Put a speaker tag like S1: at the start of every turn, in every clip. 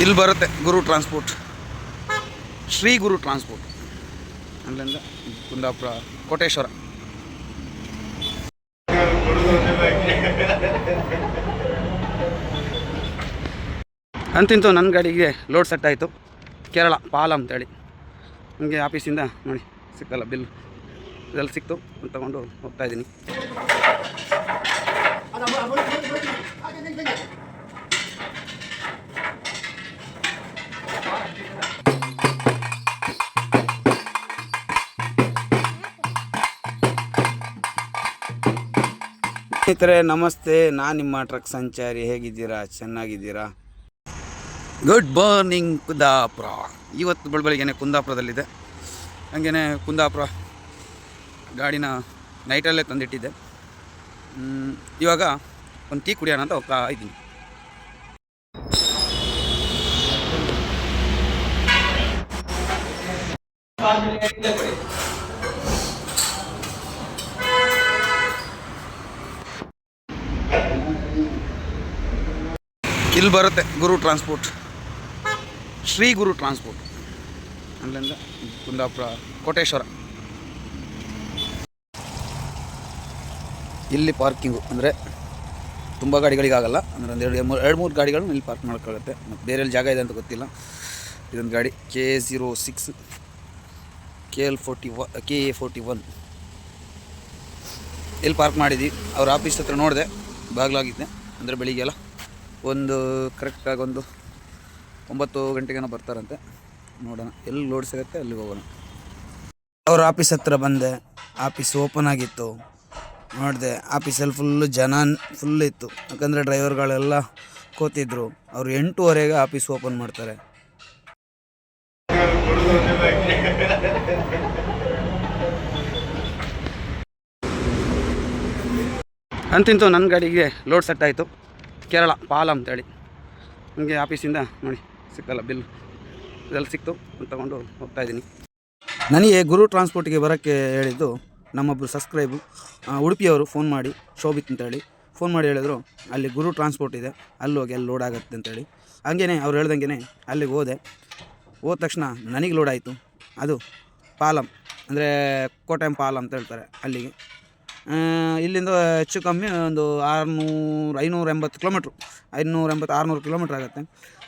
S1: ಇಲ್ಲಿ ಬರುತ್ತೆ Guru transport. Shri Guru transport. ಅಲ್ಲಿಂದ ಕುಂದಾಪುರ, ಕೋಟೇಶ್ವರ. ಅಂತಿಂತು ನನ್ನ ಗಾಡಿಗೆ ಲೋಡ್ ಸೆಟ್ ಆಯಿತು. ಕೇರಳ, ಪಾಲ ಅಂತೇಳಿ. ನನಗೆ ಆಫೀಸಿಂದ ನೋಡಿ, ಸಿಕ್ಕಲ್ಲ ಬಿಲ್. ಇದೆಲ್ಲ ಸಿಕ್ತು ಅಂತ ತಗೊಂಡು ಹೋಗ್ತಾ ಸ್ನೇಹಿತರೆ, ನಮಸ್ತೆ. ನಾನು ನಿಮ್ಮ ಟ್ರಕ್ ಸಂಚಾರಿ. ಹೇಗಿದ್ದೀರಾ? ಚೆನ್ನಾಗಿದ್ದೀರಾ? Good morning Kundapura. ಇವತ್ತು ಬೆಳಬೆಳಗ್ಗೆನೆ ಕುಂದಾಪುರದಲ್ಲಿದೆ. ಹಂಗೇ ಕುಂದಾಪುರ ಗಾಡಿನ ನೈಟಲ್ಲೇ ತಂದಿಟ್ಟಿದ್ದೆ. ಇವಾಗ ಒಂದು ಟೀ ಕುಡಿಯೋಣ ಅಂತ ಹೋಗ್ತಾ ಇದ್ದೀನಿ. ಇಲ್ಲಿ ಬರುತ್ತೆ ಗುರು ಟ್ರಾನ್ಸ್ಪೋರ್ಟ್. ಶ್ರೀ ಗುರು ಟ್ರಾನ್ಸ್ಪೋರ್ಟ್. ಅಲ್ಲಿಂದ ಕುಂದಾಪುರ, ಕೋಟೇಶ್ವರ. ಇಲ್ಲಿ ಪಾರ್ಕಿಂಗು ಅಂದರೆ ತುಂಬ ಗಾಡಿಗಳಿಗಾಗಲ್ಲ. ಅಂದರೆ ಒಂದು ಎರಡು ಮೂರು ಎರಡು ಮೂರು ಗಾಡಿಗಳು ಇಲ್ಲಿ ಪಾರ್ಕ್ ಮಾಡೋಕ್ಕಾಗುತ್ತೆ ಮತ್ತು ಬೇರೆ ಜಾಗ ಇದೆ ಅಂತ ಗೊತ್ತಿಲ್ಲ. ಇದೊಂದು ಗಾಡಿ K zero six K L forty O K A forty one ಇಲ್ಲಿ ಪಾರ್ಕ್ ಮಾಡಿದ್ವಿ. ಅವ್ರ ಆಫೀಸ್ ಹತ್ರ ನೋಡಿದೆ. ಬಾಗಿಲಾಗಿದ್ದೆ. ಅಂದರೆ ಬೆಳಿಗ್ಗೆಲ್ಲ. ಒಂದು ಕರೆಕ್ಟಾಗಿ ಒಂದು ಒಂಬತ್ತು ಗಂಟೆಗೇನೋ ಬರ್ತಾರಂತೆ. ನೋಡೋಣ. ಎಲ್ಲಿ ಲೋಡ್ ಸಿಗುತ್ತೆ ಅಲ್ಲಿಗೆ ಹೋಗೋಣ. ಅವ್ರ ಆಫೀಸ್ ಹತ್ರ ಬಂದೆ. ಆಫೀಸ್ ಓಪನ್ ಆಗಿತ್ತು. ನೋಡಿದೆ ಆಫೀಸಲ್ಲಿ ಫುಲ್ಲು ಜನ ಫುಲ್ ಇತ್ತು. ಯಾಕಂದರೆ ಡ್ರೈವರ್ಗಳೆಲ್ಲ ಕೂತಿದ್ರು. ಅವರು ಎಂಟೂವರೆಗೆ ಆಫೀಸ್ ಓಪನ್ ಮಾಡ್ತಾರೆ. ಅಂತಿಂತು ನನ್ನ ಗಾಡಿಗೆ ಲೋಡ್ ಸೆಟ್ ಆಯಿತು. ಕೇರಳ ಪಾಲ ಅಂತೇಳಿ ನನಗೆ ಆಫೀಸಿಂದ ನೋಡಿ ಸಿಕ್ಕಲ್ಲ ಬಿಲ್. ಇದೆಲ್ಲ ಸಿಕ್ತು ತಗೊಂಡು ಹೋಗ್ತಾ ಇದ್ದೀನಿ. ನನಗೆ ಗುರು ಟ್ರಾನ್ಸ್ಪೋರ್ಟಿಗೆ ಬರೋಕ್ಕೆ ಹೇಳಿದ್ದು ನಮ್ಮೊಬ್ಬರು ಸಬ್ಸ್ಕ್ರೈಬು ಉಡುಪಿಯವರು ಫೋನ್ ಮಾಡಿ, ಶೋಭಿತ್ ಅಂತೇಳಿ ಫೋನ್ ಮಾಡಿ ಹೇಳಿದ್ರು, ಅಲ್ಲಿ ಗುರು ಟ್ರಾನ್ಸ್ಪೋರ್ಟ್ ಇದೆ, ಅಲ್ಲಿ ಹೋಗಿ ಅಲ್ಲಿ ಲೋಡ್ ಆಗುತ್ತೆ ಅಂತೇಳಿ ಹಂಗೇ ಅವ್ರು ಹೇಳ್ದಂಗೆ ಅಲ್ಲಿಗೆ ಹೋದೆ. ಹೋದ ತಕ್ಷಣ ನನಗೆ ಲೋಡ್ ಆಯಿತು. ಅದು ಪಾಲಂ, ಅಂದರೆ ಕೋಟೆಂ ಪಾಲಂ ಅಂತ ಹೇಳ್ತಾರೆ ಅಲ್ಲಿಗೆ. ಇಲ್ಲಿಂದ ಹೆಚ್ಚು ಕಮ್ಮಿ ಒಂದು ಆರುನೂರು, ಐನೂರ ಎಂಬತ್ತು ಕಿಲೋಮೀಟ್ರು. ಐನೂರ ಎಂಬತ್ತು, ಆರುನೂರು ಕಿಲೋಮೀಟ್ರ್ ಆಗುತ್ತೆ.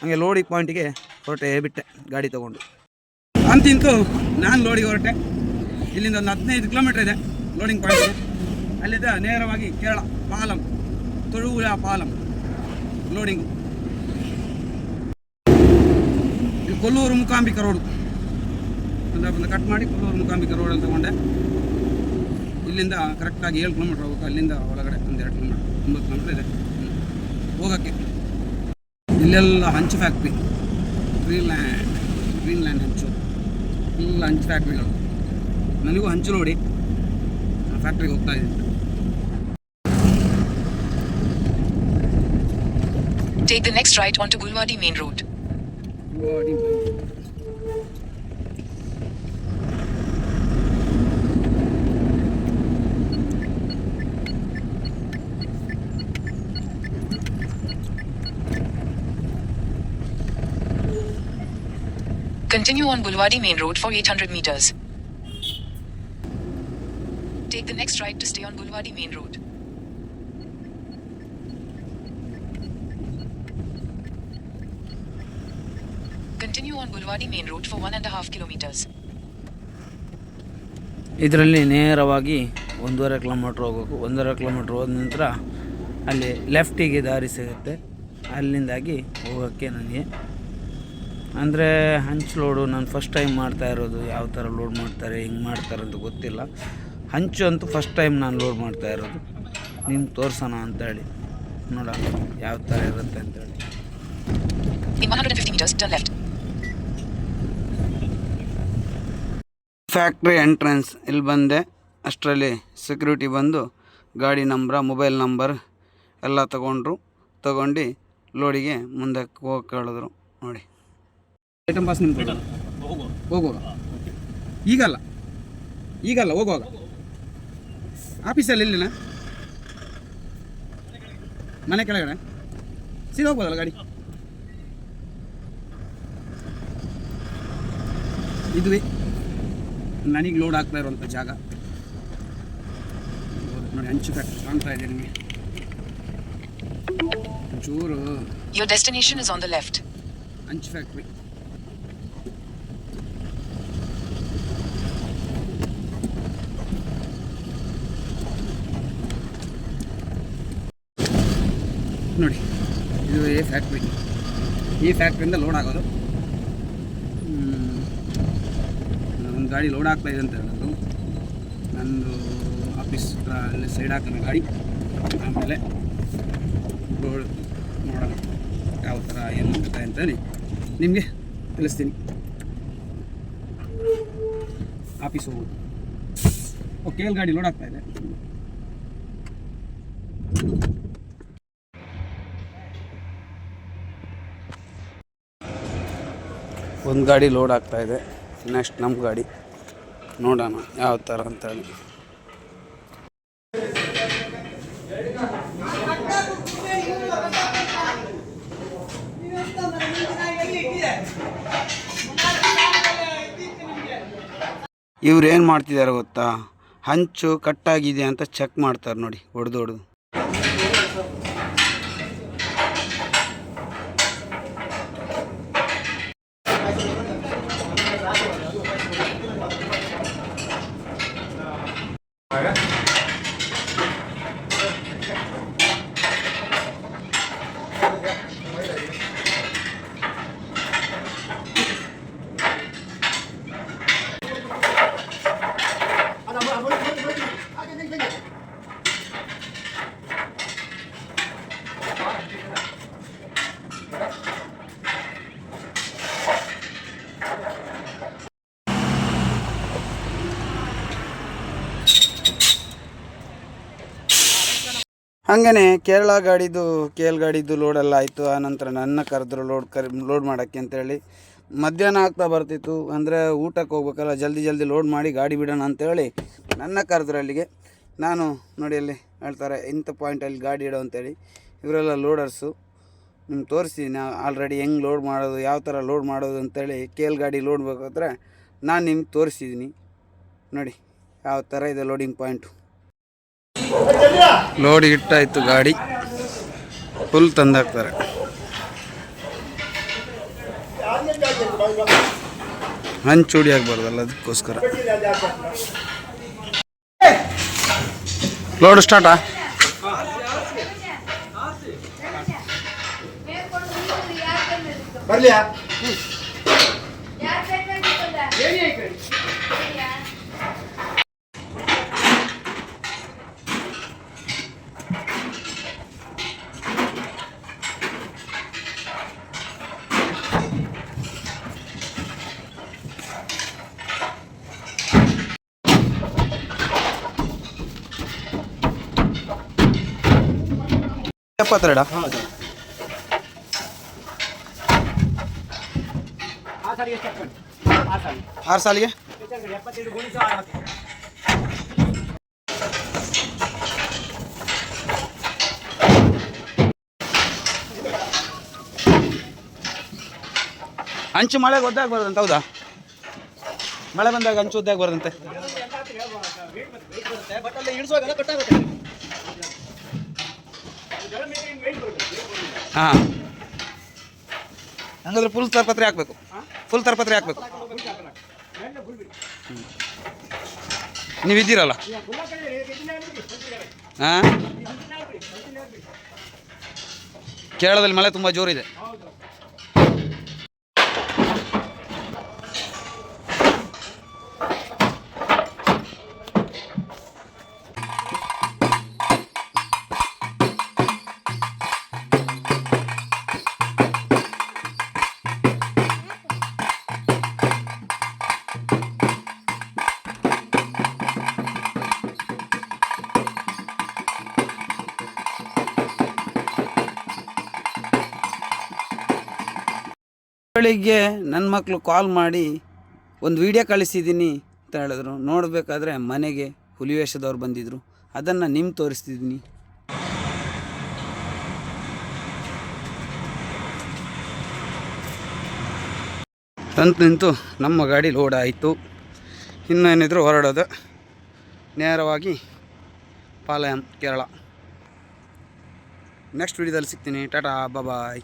S1: ಹಾಗೆ ಲೋಡಿಂಗ್ ಪಾಯಿಂಟಿಗೆ ಹೊರಟೆ ಬಿಟ್ಟೆ, ಗಾಡಿ ತೊಗೊಂಡು. ಅಂತಿಂತು ನಾನು ಲೋಡಿಗೆ ಹೊರಟೆ. ಇಲ್ಲಿಂದ ಒಂದು ಹದಿನೈದು ಕಿಲೋಮೀಟ್ರ್ ಇದೆ ಲೋಡಿಂಗ್ ಪಾಯಿಂಟ್ ಅಲ್ಲಿದ್ದ ನೇರವಾಗಿ ಕೇರಳ, ಪಾಲಂ ತುಳು ಪಾಲಂ ಲೋಡಿಂಗು ಕೊಲ್ಲೂರು ಮುಕಾಂಬಿಕ ರೋಡು ಅಂದರೆ ಬಂದು ಕಟ್ ಮಾಡಿ ಕೊಲ್ಲೂರು ಮುಕಾಂಬಿಕ ರೋಡಲ್ಲಿ ತಗೊಂಡೆ. ಇಲ್ಲಿಂದ ಕರೆಕ್ಟಾಗಿ ಏಳು ಕಿಲೋಮೀಟ್ರ್ ಹೋಗಬೇಕು. ಅಲ್ಲಿಂದ ಒಳಗಡೆ ಒಂದು ಎರಡು ಕಿಲೋಮೀಟ್ರ್ ಒಂಬತ್ತು ಕಿಲೋಮೀಟ್ರ್ ಇದೆ. ಹೋಗೋಕ್ಕೆ. ಇಲ್ಲೆಲ್ಲ ಹಂಚು ಫ್ಯಾಕ್ಟ್ರಿ ಗ್ರೀನ್ಲ್ಯಾಂಡ್ ಗ್ರೀನ್ಲ್ಯಾಂಡ್ ಹಂಚು. ಎಲ್ಲ ಹಂಚು ಫ್ಯಾಕ್ಟ್ರಿಗಳು ನನಗೂ ಹಂಚು ನೋಡಿ. ಫ್ಯಾಕ್ಟ್ರಿಗೆ ಹೋಗ್ತಾ ಇದ್ದೀನಿ.
S2: Take the next right onto Gulwadi Main Road.
S1: ಗಾಡಿ
S2: Continue on Bulwadi Main Road for 800 meters. Take the next right to stay on Bulwadi Main Road. Continue on Bulwadi Main Road for one and a half kilometers.
S1: ಇದರಲ್ಲಿ ನೇರವಾಗಿ ಒಂದೂವರೆ kilometre ಹೋಗಬೇಕು ಒಂದೂವರೆ kilometre ಹೋದ ನಂತರ ಅಲ್ಲಿ ಲೆಫ್ಟಿಗೆ ದಾರಿ ಸಿಗುತ್ತೆ ಅಲ್ಲಿಂದಾಗಿ ಹೋಗೋಕ್ಕೆ ನನಗೆ ಅಂದರೆ ಹಂಚು ಲೋಡು ನಾನು ಫಸ್ಟ್ ಟೈಮ್ ಮಾಡ್ತಾ ಇರೋದು ಯಾವ ಥರ ಲೋಡ್ ಮಾಡ್ತಾರೆ ಹಿಂಗೆ ಮಾಡ್ತಾರೆ ಅಂತ ಗೊತ್ತಿಲ್ಲ. ಹಂಚು ಅಂತೂ ಫಸ್ಟ್ ಟೈಮ್ ನಾನು ಲೋಡ್ ಮಾಡ್ತಾ ಇರೋದು. ನಿಮ್ಗೆ ತೋರಿಸೋಣ ಅಂತೇಳಿ. ನೋಡೋಣ ಯಾವ ಥರ ಇರುತ್ತೆ ಅಂತೇಳಿ.
S2: In 150 meters,
S1: ಫ್ಯಾಕ್ಟ್ರಿ ಎಂಟ್ರೆನ್ಸ್ ಇಲ್ಲಿ ಬಂದೆ. ಅಷ್ಟರಲ್ಲಿ ಸೆಕ್ಯೂರಿಟಿ ಬಂದು ಗಾಡಿ ನಂಬರ ಮೊಬೈಲ್ ನಂಬರ್ ಎಲ್ಲ ತಗೊಂಡ್ರು. ತಗೊಂಡು ಲೋಡಿಗೆ ಮುಂದಕ್ಕೆ ಹೋಗಿ ಕೇಳಿದ್ರು ನೋಡಿ. ಐಟಮ್ ಪಾಸ್ ನಿಮ್ಗೆ ಹೋಗುವಾಗ? ಈಗಲ್ಲ. ಈಗಲ್ಲ ಹೋಗುವಾಗ. ಆಫೀಸಲ್ಲಿ ಇಲ್ಲಿನ? ಮನೆ ಕೆಳಗಡೆ? ಸೀದಾ ಹೋಗ್ಬೋದಲ್ಲ ಗಾಡಿ? ಇದುವೇ. ನನಗೆ ಲೋಡ್ ಆಗ್ತಾ ಇರುವಂಥ ಜಾಗ. ನೋಡಿ ಹಂಚು ಕಟ್ ಕಾಣ್ತಾ ಇದೆ ನಿಮಗೆ. ಚೂರು
S2: Your destination is on the left.
S1: ಹಂಚು ಫ್ಯಾಕ್ಟ್ರಿ ನೋಡಿ. ಇದು ಈ ಫ್ಯಾಕ್ಟ್ರಿ ಈ ಫ್ಯಾಕ್ಟ್ರಿಯಿಂದ ಲೋಡ್ ಆಗೋದು. ಒಂದು ಗಾಡಿ ಲೋಡ್ ಆಗ್ತಾ ಇದೆ ಅಂತ ಹೇಳೋದು. ನಂದು ಆಫೀಸ್ ಹತ್ರ ಅಲ್ಲಿ ಸೈಡ್ ಹಾಕೋಣ ಗಾಡಿ. ಆಮೇಲೆ ಲೋಡ್ ನೋಡೋಣ. ಯಾವ ಥರ ಏನು ಅಂತೇಳಿ ನಿಮಗೆ ತಿಳಿಸ್ತೀನಿ. ಆಫೀಸ್ ಹೋಗೋದು. ಓಕೆ ಗಾಡಿ ಲೋಡ್ ಆಗ್ತಾ ಇದೆ ಒಂದು ಗಾಡಿ ಲೋಡ್ ಆಗ್ತಾ ಇದೆ. ನೆಕ್ಸ್ಟ್ ನಮ್ಮ ಗಾಡಿ. ನೋಡೋಣ ಯಾವ ಥರ ಅಂತೇಳಿ. ಇವ್ರು ಏನು ಮಾಡ್ತಿದ್ದಾರೆ ಗೊತ್ತಾ? ಹಂಚು ಕಟ್ಟಾಗಿದೆ ಅಂತ ಚೆಕ್ ಮಾಡ್ತಾರೆ ನೋಡಿ ಹೊಡೆದು ಹಾಗೇ ಕೇರಳ ಗಾಡಿದು ಕೆ ಎಲ್ ಗಾಡಿದು ಲೋಡೆಲ್ಲ ಆಯಿತು. ಆನಂತರ ನನ್ನ ಕರೆದ್ರು ಲೋಡ್ ಕರ್ ಲೋಡ್ ಮಾಡೋಕ್ಕೆ ಅಂತೇಳಿ ಮಧ್ಯಾಹ್ನ ಆಗ್ತಾ ಬರ್ತಿತ್ತು. ಅಂದರೆ ಊಟಕ್ಕೆ ಹೋಗ್ಬೇಕಲ್ಲ, ಜಲ್ದಿ ಜಲ್ದಿ ಲೋಡ್ ಮಾಡಿ ಗಾಡಿ ಬಿಡೋಣ ಅಂತೇಳಿ ನನ್ನ ಕರೆದ್ರು ಅಲ್ಲಿಗೆ. ನಾನು ನೋಡಿ ಅಲ್ಲಿ ಹೇಳ್ತಾರೆ, ಇಂಥ ಪಾಯಿಂಟಲ್ಲಿ ಗಾಡಿ ಇಡೋ ಅಂತೇಳಿ. ಇವರೆಲ್ಲ ಲೋಡರ್ಸು ನಿಮ್ಗೆ ತೋರಿಸಿ ನಾ ಆಲ್ರೆಡಿ ಹೆಂಗೆ ಲೋಡ್ ಮಾಡೋದು, ಯಾವ ಥರ ಲೋಡ್ ಮಾಡೋದು ಅಂತೇಳಿ ಕೆ ಎಲ್ ಗಾಡಿ ಲೋಡ್ ಬೇಕಾದ್ರೆ ನಾನು ನಿಮ್ಗೆ ತೋರಿಸಿದ್ದೀನಿ ನೋಡಿ, ಯಾವ ಥರ ಇದೆ ಲೋಡಿಂಗ್ ಪಾಯಿಂಟು ಲೋಡ್ ಇಟ್ಟಾಯ್ತು ಗಾಡಿ. ಫುಲ್ ತಂದಾಕ್ತಾರೆ. ಹಂಚೂಡಿ ಆಗ್ಬಾರ್ದಲ್ಲ ಅದಕ್ಕೋಸ್ಕರ. ಲೋಡ್ ಸ್ಟಾರ್ಟಾ
S3: ಬರ್ಲಿಯಾ?
S1: ಎಪ್ಪತ್ತೆರಡ ಆರು ಸಾಲಿಗೆ ಹಂಚು ಮಳೆಗೆ ಒದ್ದಾಗಬಾರ್ದಂತ ಹೌದಾ ಮಳೆ ಬಂದಾಗ ಹಂಚು ಒದ್ದಾಗಬಾರ್ದಂತೆ ಹಾಂ. ಹಂಗಂದ್ರೆ ಫುಲ್ ತರಪತ್ರೆ ಹಾಕ್ಬೇಕು. ಫುಲ್ ತರಪತ್ರೆ ಹಾಕ್ಬೇಕು. ನೀವು ಇದ್ದೀರಲ್ಲ ಹಾಂ? ಕೇರಳದಲ್ಲಿ ಮಳೆ ತುಂಬ ಜೋರಿದೆ. ಬೆಳಿಗ್ಗೆ ನನ್ನ ಮಕ್ಕಳು ಕಾಲ್ ಮಾಡಿ, ಒಂದು ವಿಡಿಯೋ ಕಳಿಸಿದ್ದೀನಿ ಅಂತ ಹೇಳಿದ್ರು. ನೋಡಬೇಕಾದ್ರೆ ಮನೆಗೆ ಹುಲಿ ವೇಷದವ್ರು ಬಂದಿದ್ದರು ಅದನ್ನು ನಿಮ್ಮ ತೋರಿಸ್ತಿದ್ದೀನಿ ಅಂತ ನಿಂತು ನಮ್ಮ ಗಾಡಿ ಲೋಡ್ ಆಯಿತು. ಇನ್ನೇನಿದ್ರು ಹೊರಡೋದು. ನೇರವಾಗಿ ಪಾಲಯಂ ಕೇರಳ. ನೆಕ್ಸ್ಟ್ ವಿಡಿಯೋದಲ್ಲಿ ಸಿಗ್ತೀನಿ. ಟಾಟಾ ಬಾಯ್